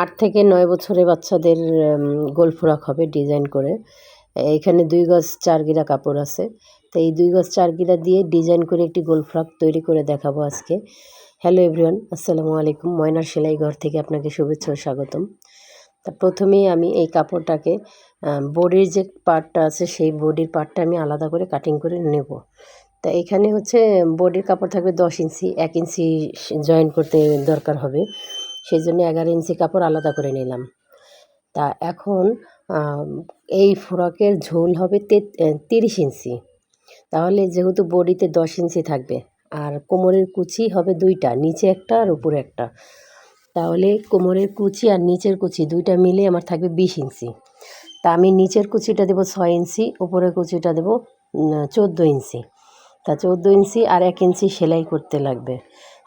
আট থেকে নয় বছরের বাচ্চাদের গোল ফ্রক হবে ডিজাইন করে। এখানে দুই গজ চার গিরা কাপড় আছে। তো এই দুই গজ চার গিরা দিয়ে ডিজাইন করে একটি গোল ফ্রক তৈরি করে দেখাবো আজকে। হ্যালো এভরিওয়ান, আসসালামু আলাইকুম। ময়নার সেলাই ঘর থেকে আপনাকে শুভেচ্ছা ও স্বাগতম। তা প্রথমেই আমি এই কাপড়টাকে বডির যে পার্টটা আছে সেই বডির পার্টটা আমি আলাদা করে কাটিং করে নেব। তা এখানে হচ্ছে বডির কাপড় থাকবে দশ ইঞ্চি, এক ইঞ্চি জয়েন করতে দরকার হবে। সেই জন্য এগারো ইঞ্চি কাপড় আলাদা করে নিলাম। তা এখন এই ফ্রকের ঝোল হবে তিরিশ ইঞ্চি। তাহলে যেহেতু বডিতে দশ ইঞ্চি থাকবে, আর কোমরের কুচি হবে দুইটা, নিচে একটা আর উপরে একটা। তাহলে কোমরের কুচি আর নিচের কুচি দুইটা মিলে আমার থাকবে বিশ ইঞ্চি। তা আমি নিচের কুচিটা দেবো ছয় ইঞ্চি, উপরের কুচিটা দেবো চোদ্দ ইঞ্চি। তা চোদ্দ ইঞ্চি আর এক ইঞ্চি সেলাই করতে লাগবে।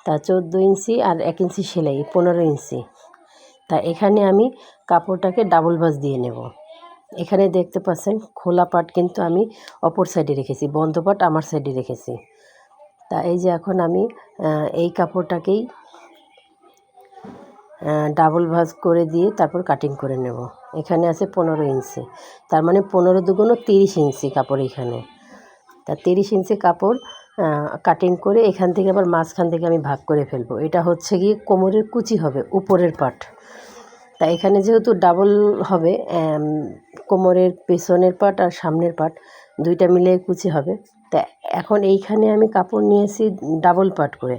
তা চোদ্দ ইঞ্চি আর এক ইঞ্চি সেলাই, পনেরো ইঞ্চি। তা এখানে আমি কাপড়টাকে ডাবল ভাঁজ দিয়ে নেব। এখানে দেখতে পাচ্ছেন, খোলা পাট কিন্তু আমি অপর সাইডে রেখেছি, বন্ধ পাট আমার সাইডে রেখেছি। তা এই যে এখন আমি এই কাপড়টাকেই ডাবল ভাঁজ করে দিয়ে তারপর কাটিং করে নেব। এখানে আছে পনেরো ইঞ্চি, তার মানে পনেরো দুগুণো তিরিশ ইঞ্চি কাপড় এখানে। তা তিরিশ ইঞ্চি কাপড় কাটিং করে এখান থেকে আবার মাঝখান থেকে আমি ভাগ করে ফেলব। এটা হচ্ছে গিয়ে কোমরের কুচি হবে, উপরের পার্ট তা এখানে যেহেতু ডাবল হবে কোমরের পেছনের পার্ট আর সামনের পার্ট দুইটা মিলে কুচি হবে। তা এখন এইখানে আমি কাপড় নিয়েছি ডাবল পার্ট করে।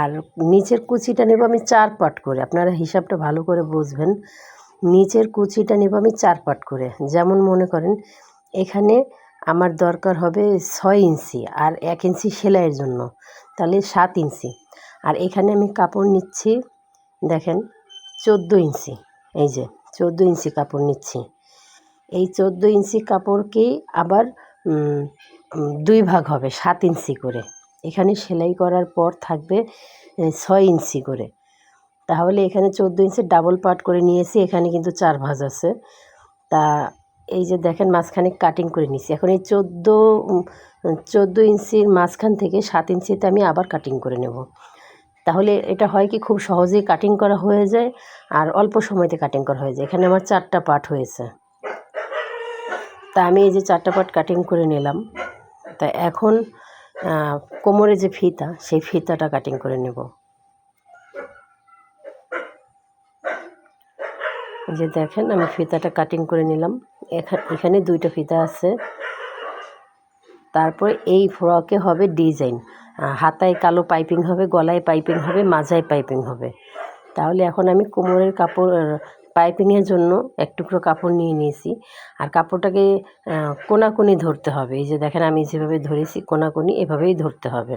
আর নিচের কুচিটা নেব আমি চার পার্ট করে। আপনারা হিসাবটা ভালো করে বুঝবেন। নিচের কুচিটা নেব আমি চার পার্ট করে। যেমন মনে করেন, এখানে আমার দরকার হবে ছয় ইঞ্চি আর এক ইঞ্চি সেলাইয়ের জন্য, তাহলে সাত ইঞ্চি। আর এখানে আমি কাপড় নিচ্ছি, দেখেন, চোদ্দ ইঞ্চি, এই যে চোদ্দ ইঞ্চি কাপড় নিচ্ছি। এই চোদ্দ ইঞ্চি কাপড়কেই আবার দুই ভাগ হবে, সাত ইঞ্চি করে। এখানে সেলাই করার পর থাকবে ছয় ইঞ্চি করে। তাহলে এখানে চোদ্দ ইঞ্চি ডাবল পার্ট করে নিয়েছি, এখানে কিন্তু চার ভাজ আছে। তা এই যে দেখেন মাঝখানে কাটিং করে নিছি। এখন এই চোদ্দ চোদ্দ ইঞ্চির মাঝখান থেকে সাত ইঞ্চিতে আমি আবার কাটিং করে নেব। তাহলে এটা হয় কি খুব সহজেই কাটিং করা হয়ে যায় আর অল্প সময়তে কাটিং করা হয়ে যায়। এখানে আমার চারটা পার্ট হয়েছে। তা আমি এই যে চারটা পার্ট কাটিং করে নিলাম। তা এখন কোমরে যে ফিতা, সেই ফিতাটা কাটিং করে নেব। যে দেখেন, আমি ফিতাটা কাটিং করে নিলাম। এখানে দুইটা ফিতা আছে। তারপর এই ফ্রকে হবে ডিজাইন। হাতায় কালো পাইপিং হবে, গলায় পাইপিং হবে, মাজায় পাইপিং হবে। তাহলে এখন আমি কোমরের কাপড় পাইপিংয়ের জন্য এক টুকরো কাপড় নিয়ে নিয়েছি। আর কাপড়টাকে কোনাকুনি ধরতে হবে। এই যে দেখেন, আমি যেভাবে ধরেছি, কোনাকুনি এভাবেই ধরতে হবে।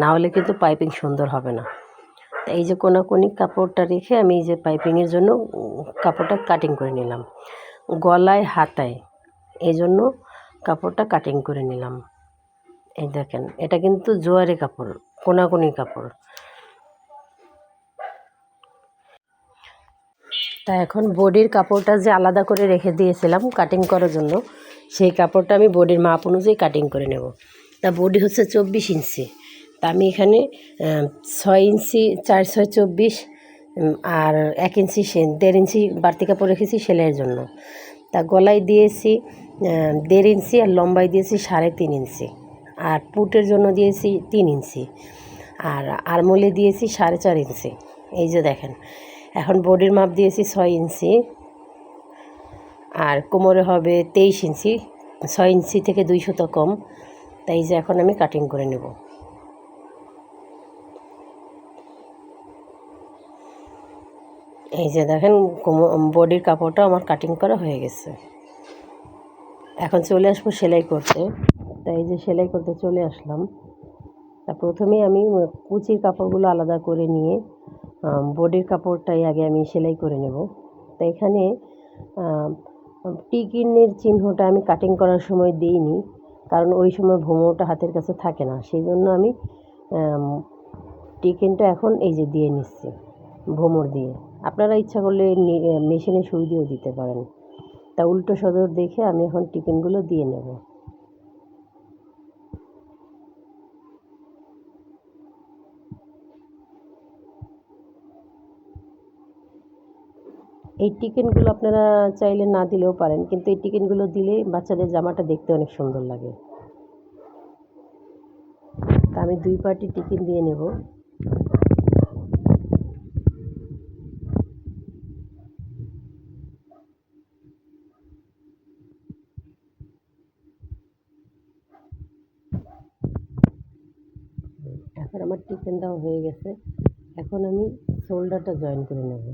না হলে কিন্তু পাইপিং সুন্দর হবে না। এই যে কোনাকুনি কাপড়টা রেখে আমি এই যে পাইপিংয়ের জন্য কাপড়টা কাটিং করে নিলাম। গলায়, হাতায় এই জন্য কাপড়টা কাটিং করে নিলাম। এই দেখেন, এটা কিন্তু জোয়ারি কাপড়, কোনাকুনি কাপড়। তা এখন বডির কাপড়টা যে আলাদা করে রেখে দিয়েছিলাম কাটিং করার জন্য, সেই কাপড়টা আমি বডির মাপ অনুযায়ী কাটিং করে নেব। তা বডি হচ্ছে চব্বিশ ইঞ্চি। তা আমি এখানে ছয় ইঞ্চি, চার ছয় চব্বিশ আর এক ইঞ্চি দেড় ইঞ্চি বাড়তি কাপড় রেখেছি সেলাইয়ের জন্য। তা গলায় দিয়েছি দেড় ইঞ্চি আর লম্বায় দিয়েছি সাড়ে তিন ইঞ্চি, আর পুটের জন্য দিয়েছি তিন ইঞ্চি, আর আরমোলে দিয়েছি সাড়ে চার ইঞ্চি। এই যে দেখেন, এখন বডির মাপ দিয়েছি ছয় ইঞ্চি, আর কোমরে হবে তেইশ ইঞ্চি, ছয় ইঞ্চি থেকে দুই শত কম, তাই যে এখন আমি কাটিং করে নেব। এই যে দেখেন বডির কাপড়টা আমার কাটিং করা হয়ে গেছে। এখন চলে আসব সেলাই করতে। তাই যে সেলাই করতে চলে আসলাম। তা প্রথমেই আমি কুচির কাপড়গুলো আলাদা করে নিয়ে বডির কাপড়টাই আগে আমি সেলাই করে নেব। তা এখানে টিকিনের চিহ্নটা আমি কাটিং করার সময় দিইনি, কারণ ওই সময় ভোমোটা হাতের কাছে থাকে না। সেই জন্য আমি টিকিনটা এখন এই যে দিয়ে নিচ্ছি ভোমর দিয়ে। আপনারা ইচ্ছা করলে মেশিনে সুই দিয়েও দিতে পারেন। তা উল্টো সদর দেখে আমি এখন টিফিনগুলো দিয়ে নেব। এই টিকেনগুলো আপনারা চাইলে না দিলেও পারেন, কিন্তু এই টিকেনগুলো দিলে বাচ্চাদের জামাটা দেখতে অনেক সুন্দর লাগে। তা আমি দুই পাটি টিকিন দিয়ে নেব এখন দেওয়া হয়ে গেছে। এখন আমি শোল্ডারটা জয়েন করে নেব।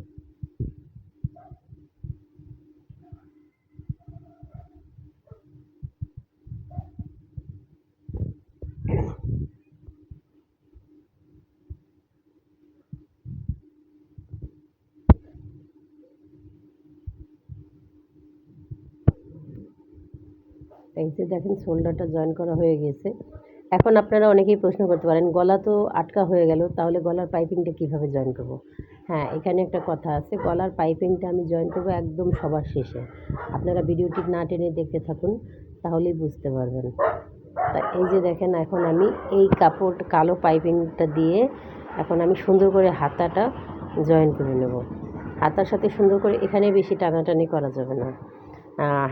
এই যে দেখেন শোল্ডারটা জয়েন করা হয়ে গেছে। এখন আপনারা অনেকেই প্রশ্ন করতে পারেন, গলা তো আটকা হয়ে গেল, তাহলে গলার পাইপিংটা কীভাবে জয়েন করব? হ্যাঁ এখানে একটা কথা আছে, গলার পাইপিংটা আমি জয়েন করব একদম সবার শেষে। আপনারা ভিডিওটি না টেনে দেখতে থাকুন, তাহলেই বুঝতে পারবেন। তা এই যে দেখেন, এখন আমি এই কাপড়, কালো পাইপিংটা দিয়ে এখন আমি সুন্দর করে হাতাটা জয়েন করে নেব। হাতার সাথে সুন্দর করে এখানে বেশি টানাটানি করা যাবে না।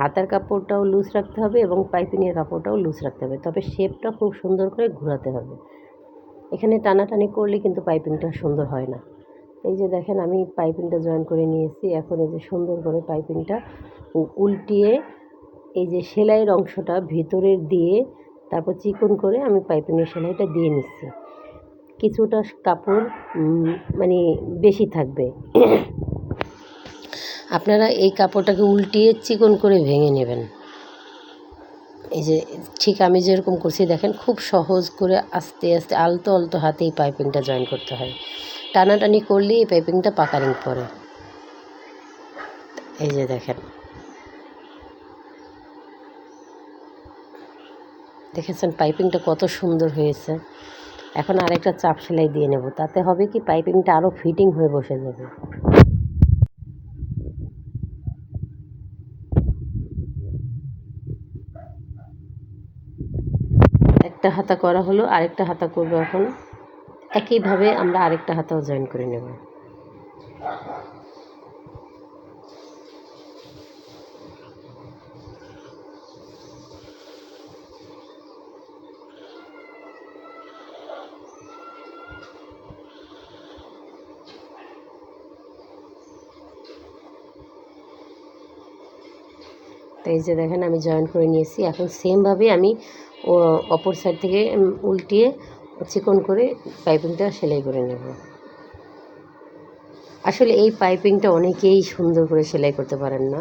হাতার কাপড়টাও লুজ রাখতে হবে এবং পাইপিংয়ের কাপড়টাও লুজ রাখতে হবে। তবে শেপটা খুব সুন্দর করে ঘোরাতে হবে। এখানে টানাটানি করলে কিন্তু পাইপিংটা সুন্দর হয় না। এই যে দেখেন, আমি পাইপিংটা জয়েন করে নিয়েছি। এখন এই যে সুন্দর করে পাইপিংটা উল্টিয়ে এই যে সেলাইয়ের অংশটা ভিতরের দিয়ে তারপর চিকন করে আমি পাইপিংয়ের সেলাইটা দিয়ে নিচ্ছি। কিছুটা কাপড় মানে বেশি থাকবে। আপনারা এই কাপড়টাকে উল্টিয়ে চিকন করে ভেঙে নেবেন। এই যে ঠিক আমি যেরকম করছি, দেখেন খুব সহজ করে আস্তে আস্তে আলতো আলতো হাতে এই পাইপিংটা জয়েন করতে হয়। টানাটানি করলে এই পাইপিংটা পাকারিং পরে। এই যে দেখেন। দেখেছেন পাইপিংটা কত সুন্দর হয়েছে। এখন আরেকটা চাপ সেলাই দিয়ে নেব, তাতে হবে কি পাইপিংটা আরও ফিটিং হয়ে বসে যাবে। একটা হাতা করা হলো, আরেকটা হাতা করব এখন। একইভাবে আমরা আরেকটা হাতাও জয়েন করে নেব। তো এই যে দেখেন, আমি জয়েন করে নিয়েছি। এখন সেমভাবে আমি অপর সাইড থেকে উল্টিয়ে চিকন করে পাইপিংটা সেলাই করে নেব। আসলে এই পাইপিংটা অনেকেই সুন্দর করে সেলাই করতে পারেন না।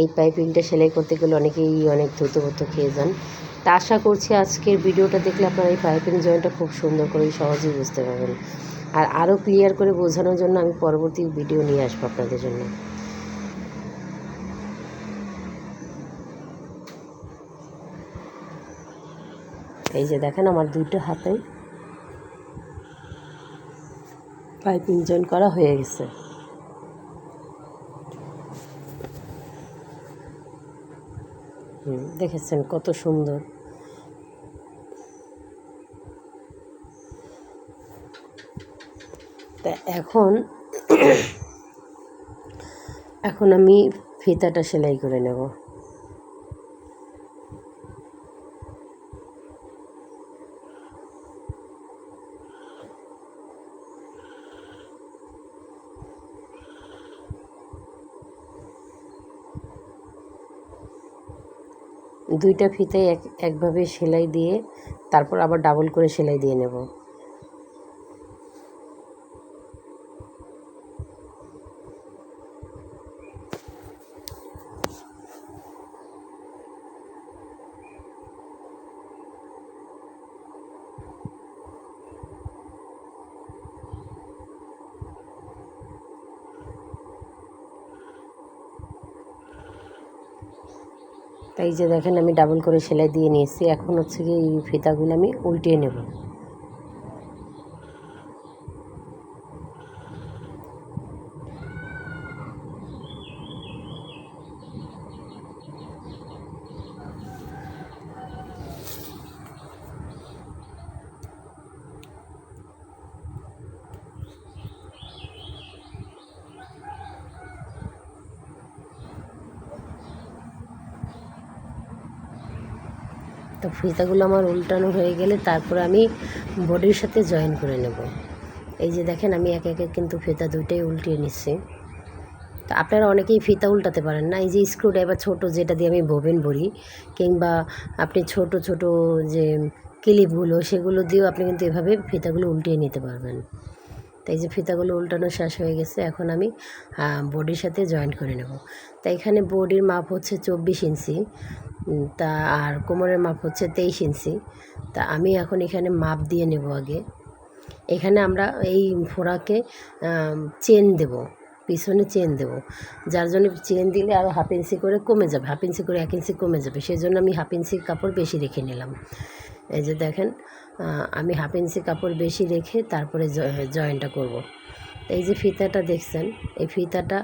এই পাইপিংটা সেলাই করতে গেলে অনেকেই অনেক দ্রুতগত খেয়ে যান। তা আশা করছি আজকের ভিডিওটা দেখলে আপনারা এই পাইপিং জয়েন্টটা খুব সুন্দর করে সহজেই বুঝতে পারবেন। আর আরও ক্লিয়ার করে বোঝানোর জন্য আমি পরবর্তী ভিডিও নিয়ে আসব আপনাদের জন্য। এই যে দেখেন আমার দুটো হাতেই পাইপিং জয়েন করা হয়ে গেছে। দেখেছেন কত সুন্দর। তা এখন এখন আমি ফিতাটা সেলাই করে নেব। দুইটা ফিতে এক একভাবে সেলাই দিয়ে তারপর আবার ডাবল করে সেলাই দিয়ে নেব। তাই যে দেখেন আমি ডাবল করে সেলাই দিয়ে নিয়েছি। এখন হচ্ছে গিয়ে এই ফিতাগুলো আমি উল্টিয়ে নেব। তো ফিতাগুলো আমার উল্টানো হয়ে গেলে তারপর আমি বডির সাথে জয়েন করে নেব। এই যে দেখেন, আমি একে একে কিন্তু ফিতা দুইটাই উল্টিয়ে নিচ্ছি। তো আপনারা অনেকেই ফিতা উল্টাতে পারেন না। এই যে স্ক্রু ড্রাইভার ছোটো যেটা দিয়ে আমি বোবেন ভরি কিংবা আপনি ছোট ছোট যে ক্লিপগুলো সেগুলো দিয়েও আপনি কিন্তু এভাবে ফিতাগুলো উল্টিয়ে নিতে পারবেন। তো এই যে ফিতাগুলো উল্টানো শেষ হয়ে গেছে, এখন আমি বডির সাথে জয়েন করে নেব। তা এখানে বডির মাপ হচ্ছে চব্বিশ ইঞ্চি। তা আর কোমরের মাপ হচ্ছে তেইশ ইঞ্চি। তা আমি এখন এখানে মাপ দিয়ে নেব আগে। এখানে আমরা এই ফোড়াকে চেন দেব, পিছনে চেন দেব। যার জন্য চেন দিলে আরও হাফ ইঞ্চি করে কমে যাবে, হাফ ইঞ্চি করে এক ইঞ্চি কমে যাবে। সেই জন্য আমি হাফ ইঞ্চি কাপড় বেশি রেখে নিলাম। এই যে দেখেন আমি হাফ ইঞ্চি কাপড় বেশি রেখে তারপরে জয়েনটা করব। এই যে ফিতাটা দেখছেন, এই ফিতাটা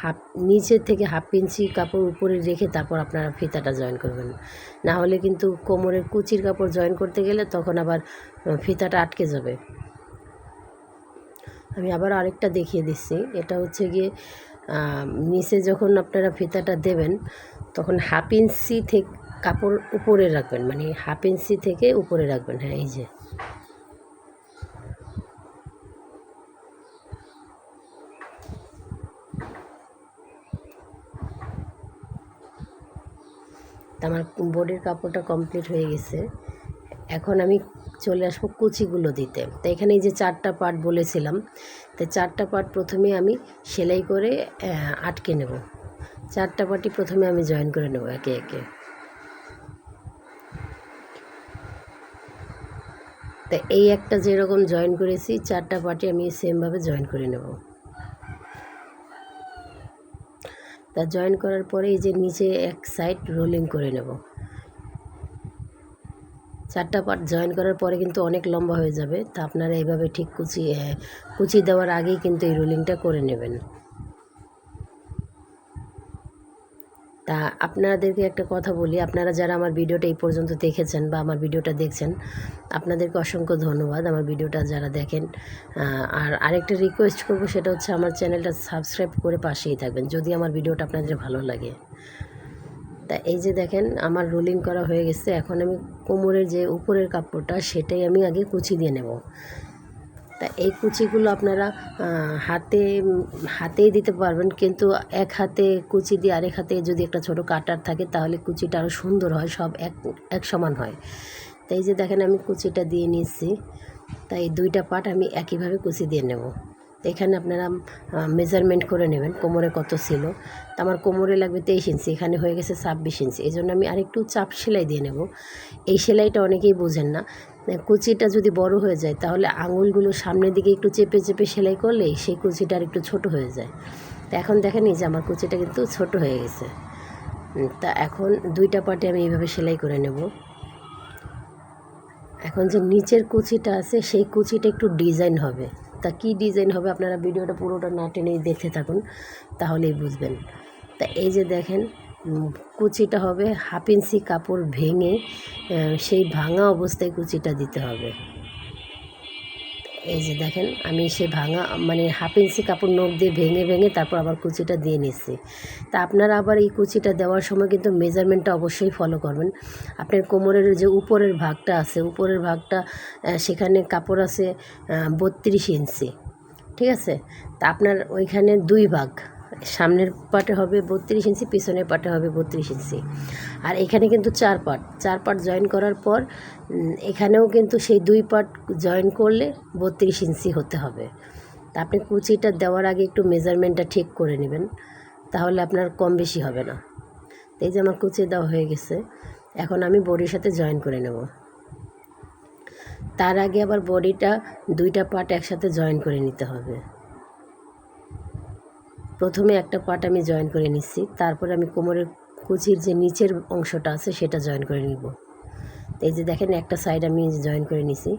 হাফ, নিচের থেকে হাফ ইঞ্চি কাপড় উপরে রেখে তারপর আপনারা ফিতাটা জয়েন করবেন। না হলে কিন্তু কোমরের কুচির কাপড় জয়েন করতে গেলে তখন আবার ফিতাটা আটকে যাবে। আমি আবার আরেকটা দেখিয়ে দিচ্ছি। এটা হচ্ছে গিয়ে নিচে যখন আপনারা ফিতাটা দেবেন, তখন হাফ ইঞ্চি থেকে কাপড় উপরে রাখবেন মানে হাফ ইঞ্চি থেকে উপরে রাখবেন। হ্যাঁ এই যে। আমার বডির কাপড়টা কমপ্লিট হয়ে গেছে। এখন আমি চলে আসব কুচিগুলো দিতে। তো এখানে যে চারটা পার্ট বলেছিলাম, তো চারটা পার্ট প্রথমে আমি সেলাই করে আটকে নেব। চারটা পার্টি প্রথমে আমি জয়েন করে নেব একে একে। তা এই একটা যেরকম জয়েন করেছি, চারটা পার্টি আমি সেমভাবে জয়েন করে নেব। তা জয়েন করার পরে এই যে নিচে এক সাইড রোলিং করে নেব। চারটা পার্ট জয়েন করার পরে কিন্তু অনেক লম্বা হয়ে যাবে। তা আপনারা এইভাবে ঠিক কুচি কুচি দেওয়ার আগেই কিন্তু এই রোলিংটা করে নেবেন তা আপনাদেরকে একটা কথা বলি, আপনারা যারা আমার ভিডিওটা এই পর্যন্ত দেখেছেন বা আমার ভিডিওটা দেখছেন, আপনাদেরকে অসংখ্য ধন্যবাদ আমার ভিডিওটা যারা দেখেন। আর আরেকটা রিকোয়েস্ট করব, সেটা হচ্ছে আমার চ্যানেলটা সাবস্ক্রাইব করে পাশেই থাকবেন, যদি আমার ভিডিওটা আপনাদের ভালো লাগে। তা এই যে দেখেন, আমার রোলিং করা হয়ে গেছে, এখন আমি কোমরের যে উপরের কাপড়টা, সেটাই আমি আগে কুচি দিয়ে নেব। তা এই কুচিগুলো আপনারা হাতে, হাতেই দিতে পারবেন। কিন্তু এক হাতে কুচি দিয়ে আরেক হাতে যদি একটা ছোট কাটার থাকে, তাহলে কুচিটা আরও সুন্দর হয়, সব এক এক সমান হয়। তাই যে দেখেন আমি কুচিটা দিয়ে নিচ্ছি। তাই দুইটা পাট আমি একইভাবে কুচি দিয়ে নেব। তো এখানে আপনারা মেজারমেন্ট করে নেবেন কোমরে কত ছিল। তো আমার কোমরে লাগবে তেইশ ইঞ্চি, এখানে হয়ে গেছে ছাব্বিশ ইঞ্চি। এই জন্য আমি আরেকটু চাপ সেলাই দিয়ে নেব। এই সেলাইটা অনেকেই বোঝেন না। কুচিটা যদি বড় হয়ে যায়, তাহলে আঙুলগুলো সামনের দিকে একটু চেপে চেপে সেলাই করলে সেই কুচিটা আর একটু ছোট হয়ে যায়। তো এখন দেখেন এই যে আমার কুচিটা কিন্তু ছোট হয়ে গেছে। তা এখন দুইটা পার্টে আমি এইভাবে সেলাই করে নেব। এখন যে নিচের কুচিটা আছে, সেই কুচিটা একটু ডিজাইন হবে। তা কী ডিজাইন হবে আপনারা ভিডিওটা পুরোটা না টেনে দেখতে থাকুন, তাহলেই বুঝবেন। তা এই যে দেখেন কুচিটা হবে হাফ ইঞ্চি কাপড় ভেঙে সেই ভাঙা অবস্থায় কুচিটা দিতে হবে। এই যে দেখেন, আমি সে ভাঙা মানে হাফ ইঞ্চি কাপড় নখ দিয়ে ভেঙে ভেঙে তারপর আবার কুচিটা দিয়ে নিচ্ছি। তা আপনারা আবার এই কুচিটা দেওয়ার সময় কিন্তু মেজারমেন্টটা অবশ্যই ফলো করবেন। আপনার কোমরের যে উপরের ভাগটা আছে, উপরের ভাগটা সেখানে কাপড় আছে বত্রিশ ইঞ্চি, ঠিক আছে? তা আপনার ওইখানে দুই ভাগ সামনের পাটে হবে বত্রিশ ইঞ্চি, পিছনের পাটে হবে বত্রিশ ইঞ্চি। আর এখানে কিন্তু চার পাট। চার পাট জয়েন করার পর এখানেও কিন্তু সেই দুই পাট জয়েন করলে বত্রিশ ইঞ্চি হতে হবে। তা আপনি কুচিটা দেওয়ার আগে একটু মেজারমেন্টটা ঠিক করে নেবেন, তাহলে আপনার কম বেশি হবে না। এই যে আমার কুচি দেওয়া হয়ে গেছে, এখন আমি বডির সাথে জয়েন করে নেব। তার আগে আবার বডিটা দুইটা পার্ট একসাথে জয়েন করে নিতে হবে। প্রথমে একটা পার্ট আমি জয়েন করে নিচ্ছি। তারপরে আমি কোমরের কুচির যে নিচের অংশটা আছে, সেটা জয়েন করে নিব। এই যে দেখেন, একটা সাইড আমি জয়েন করে নিছি।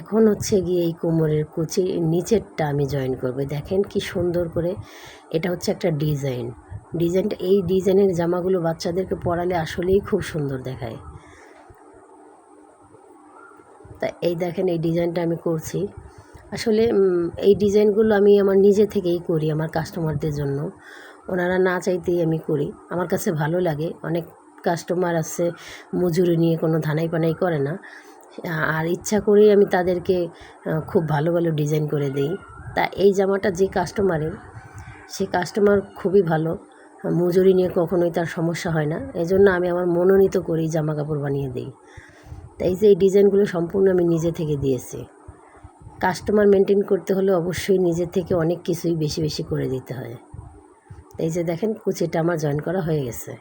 এখন হচ্ছে গিয়ে এই কোমরের কুচির নিচেরটা আমি জয়েন করব। দেখেন কি সুন্দর করে এটা হচ্ছে একটা ডিজাইন ডিজাইনটা এই ডিজাইনের জামাগুলো বাচ্চাদেরকে পরালে আসলেই খুব সুন্দর দেখায়। তা এই দেখেন, এই ডিজাইনটা আমি করছি। আসলে এই ডিজাইনগুলো আমি আমার নিজে থেকেই করি, আমার কাস্টমারদের জন্য। ওনারা না চাইতেই আমি করি। আমার কাছে ভালো লাগে। অনেক কাস্টমার আছে, মজুরি নিয়ে কোনো ধানাই পানাই করে না। আর ইচ্ছা করেই আমি তাদেরকে খুব ভালো ভালো ডিজাইন করে দিই। তা এই জামাটা যে কাস্টমারের, সে কাস্টমার খুবই ভালো। মজুরি নিয়ে কখনোই তার সমস্যা হয় না। এই জন্য আমি আমার মনোনীত করেই জামা কাপড় বানিয়ে দিই। তাই যে এই ডিজাইনগুলো সম্পূর্ণ আমি নিজে থেকে দিয়েছি। কাস্টমার মেনটেন করতে হলে অবশ্যই নিজের থেকে অনেক কিছুই বেশি বেশি করে দিতে হয়। এই যে দেখেন কুচিটা আমার জয়েন করা হয়ে গেছে।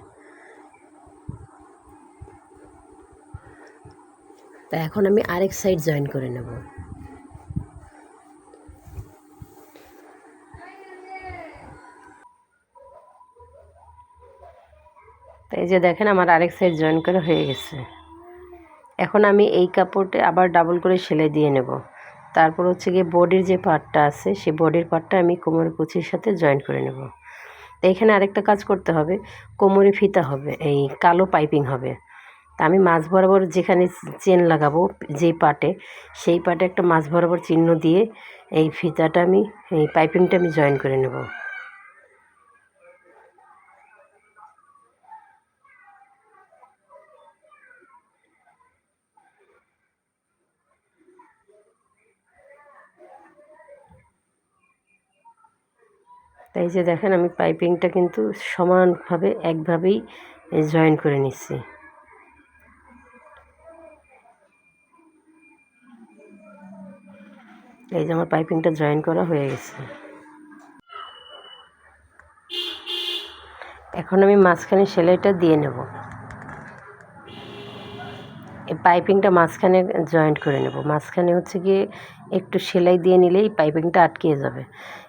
তা এখন আমি আরেক সাইড জয়েন করে নেব। এই যে দেখেন আমার আরেক সাইড জয়েন করা হয়ে গেছে। এখন আমি এই কাপড়টা আবার ডাবল করে সেলাই দিয়ে নেব। তারপর হচ্ছে গিয়ে বডির যে পার্টটা আছে, সেই বডির পার্টটা আমি কোমর কুচির সাথে জয়েন করে নেব। তো এখানে আরেকটা কাজ করতে হবে, কোমরে ফিতা হবে, এই কালো পাইপিং হবে। তা আমি মাছ বরাবর যেখানে চেন লাগাবো, যেই পাটে সেই পাটে একটা মাছ বরাবর চিহ্ন দিয়ে এই ফিতাটা আমি, এই পাইপিংটা আমি জয়েন করে নেব। তাই যে দেখেন আমি পাইপিংটা কিন্তু সমানভাবে, একভাবেই জয়েন করে নিচ্ছি। এই যে আমার পাইপিংটা জয়েন করা হয়ে গেছে। এখন আমি মাঝখানে সেলাইটা দিয়ে নেব। এই পাইপিংটা মাঝখানে জয়েন্ট করে নেব। মাঝখানে হচ্ছে গিয়ে একটু সেলাই দিয়ে নিলেই পাইপিংটা আটকিয়ে যাবে।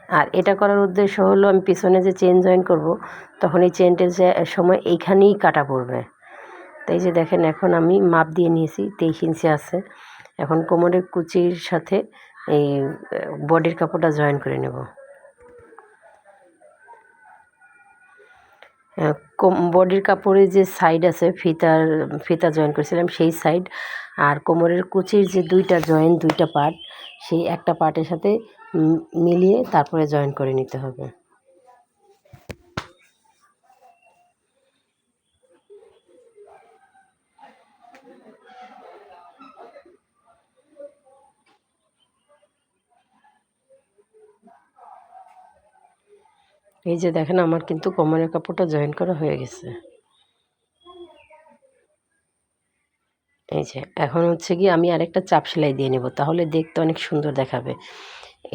আর এটা করার উদ্দেশ্য হলো আমি পিছনে যে চেন জয়েন করব, তখন এই চেনটের যে সময় এইখানেই কাটা পড়বে। তাই যে দেখেন, এখন আমি মাপ দিয়ে নিয়েছি, তেইশ ইঞ্চি আছে। এখন কোমরের কুচির সাথে এই বডির কাপড়টা জয়েন করে নেব। বডির কাপড়ের যে সাইড আছে, ফিতার, ফিতা জয়েন করেছিলাম, সেই সাইড আর কোমরের কুচির যে দুইটা জয়েন দুইটা পার্ট সেই একটা পার্টের সাথে মিলিয়ে তারপরে জয়েন করে নিতে হবে। এই যে দেখেন, আমার কিন্তু কোমরের কাপড়টা জয়েন করা হয়ে গেছে। এই যে, এখন হচ্ছে কি আমি আরেকটা চাপ সেলাই দিয়ে নেব, তাহলে দেখতে অনেক সুন্দর দেখাবে।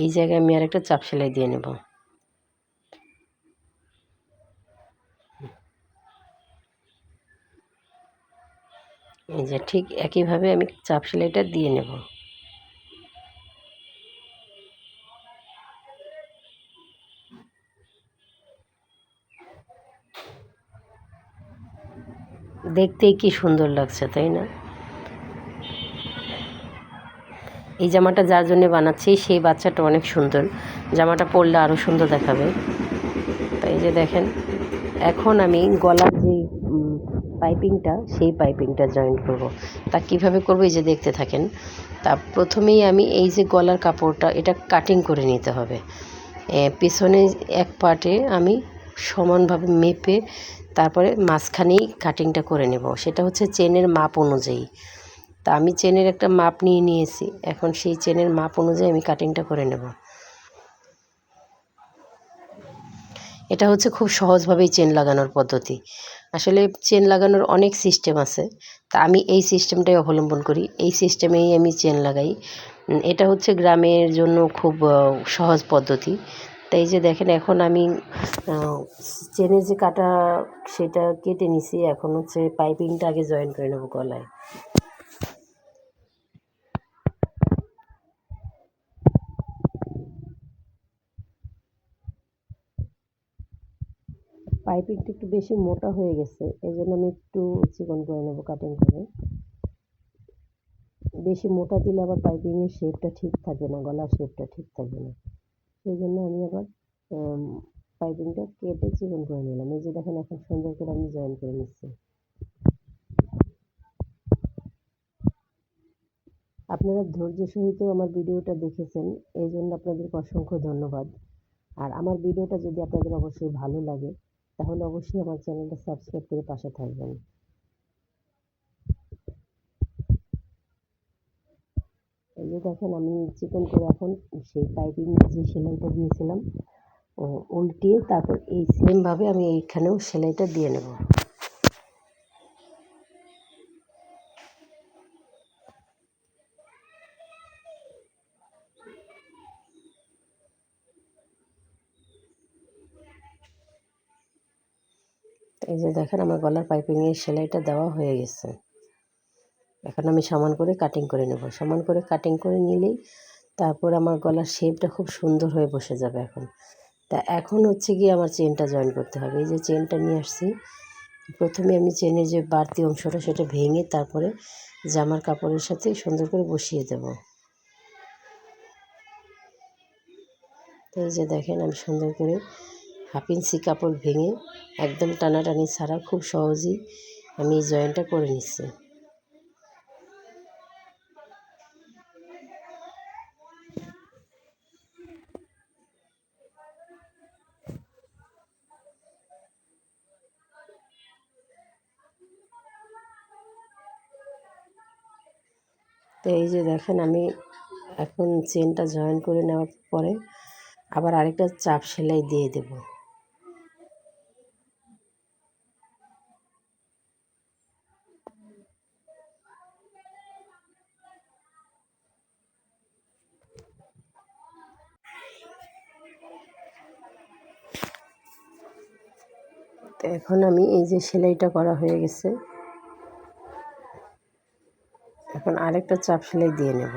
এই জায়গায় আমি আরেকটা চাপ সেলাই দিয়ে নেব। এই যে ঠিক একইভাবে আমি চাপ সেলাইটা দিয়ে নেব। দেখতেই কি সুন্দর লাগছে, তাই না? এই জামাটা যার জন্য বানাচ্ছি, সেই বাচ্চাটা অনেক সুন্দর। জামাটা পরলে আরও সুন্দর দেখাবে। তাই যে দেখেন, এখন আমি গলার যে পাইপিংটা, সেই পাইপিংটা জয়েন করব। তা কীভাবে করব এই যে দেখতে থাকেন। তা প্রথমেই আমি এই যে গলার কাপড়টা, এটা কাটিং করে নিতে হবে। পিছনে এক পার্টে আমি সমানভাবে মেপে তারপরে মাঝখানেই কাটিংটা করে নেব। সেটা হচ্ছে চেনের মাপ অনুযায়ী। তা আমি চেনের একটা মাপ নিয়ে নিয়েছি। এখন সেই চেনের মাপ অনুযায়ী আমি কাটিংটা করে নেব। এটা হচ্ছে খুব সহজভাবেই চেন লাগানোর পদ্ধতি। আসলে চেন লাগানোর অনেক সিস্টেম আছে। তা আমি এই সিস্টেমটাই অবলম্বন করি। এই সিস্টেমেই আমি চেন লাগাই। এটা হচ্ছে গ্রামের জন্য খুব সহজ পদ্ধতি। তাই যে দেখেন, এখন আমি চেনের যে কাটা, সেটা কেটে নিছি। এখন হচ্ছে পাইপিংটা আগে জয়েন করে নেব গলায়। পাইপিংটা একটু বেশি মোটা হয়ে গেছে এই জন্য আমি একটু চিকন করে নেব কাটিং করে। বেশি মোটা দিলে আবার পাইপিংয়ের শেপটা ঠিক থাকবে না, গলার শেপটা ঠিক থাকবে না। সেই জন্য আমি আবার পাইপিংটা কেটে চিকন করে নিলাম। এই যে দেখেন, এখন সুন্দর করে আমি জয়েন করে নিচ্ছি। আপনারা ধৈর্য সহিত আমার ভিডিওটা দেখেছেন, এই জন্য আপনাদেরকে অসংখ্য ধন্যবাদ। আর আমার ভিডিওটা যদি আপনাদের অবশ্যই ভালো লাগে তাহলে অবশ্যই আমার চ্যানেলটা সাবস্ক্রাইব করে পাশে থাকবেন। এই যে দেখেন, আমি চিকেন করে এখন সেই পাইপিং যে সেলাইটা দিয়েছিলাম উল্টিয়ে তারপর এই সেমভাবে আমি এইখানেও সেলাইটা দিয়ে নেব। এই যে দেখেন আমার গলার পাইপিংয়ের সেলাইটা দেওয়া হয়ে গেছে। এখন আমি সমান করে কাটিং করে নেব। সমান করে কাটিং করে নিলেই তারপর আমার গলার শেপটা খুব সুন্দর হয়ে বসে যাবে এখন। তা এখন হচ্ছে গিয়ে আমার চেনটা জয়েন করতে হবে। এই যে চেনটা নিয়ে আসছি, প্রথমে আমি চেনের যে বাড়তি অংশটা সেটা ভেঙে তারপরে জামার কাপড়ের সাথে সুন্দর করে বসিয়ে দেব। তো এই যে দেখেন আমি সুন্দর করে হাফ ইঞ্চি কাপড় ভেঙে একদম টানাটানি ছাড়া খুব সহজেই আমি এই জয়েনটা করে নিচ্ছি। তো এই যে দেখেন আমি এখন চেনটা জয়েন করে নেওয়ার পরে আবার আরেকটা চাপ সেলাই দিয়ে দেব তো এখন আমি এই যে সেলাইটা করা হয়ে গেছে। এখন আরেকটা চাপ সেলাই দিয়ে নেব।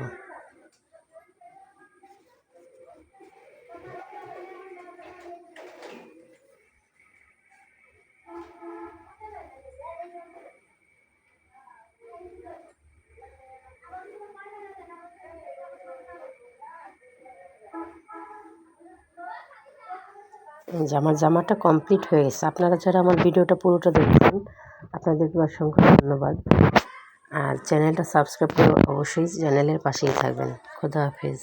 যে আমার জামাটা কমপ্লিট হয়ে গেছে। আপনারা যারা আমার ভিডিওটা পুরোটা দেখছেন, আপনাদেরকে অসংখ্য ধন্যবাদ। আর চ্যানেলটা সাবস্ক্রাইব করে অবশ্যই চ্যানেলের পাশেই থাকবেন। খোদা হাফেজ।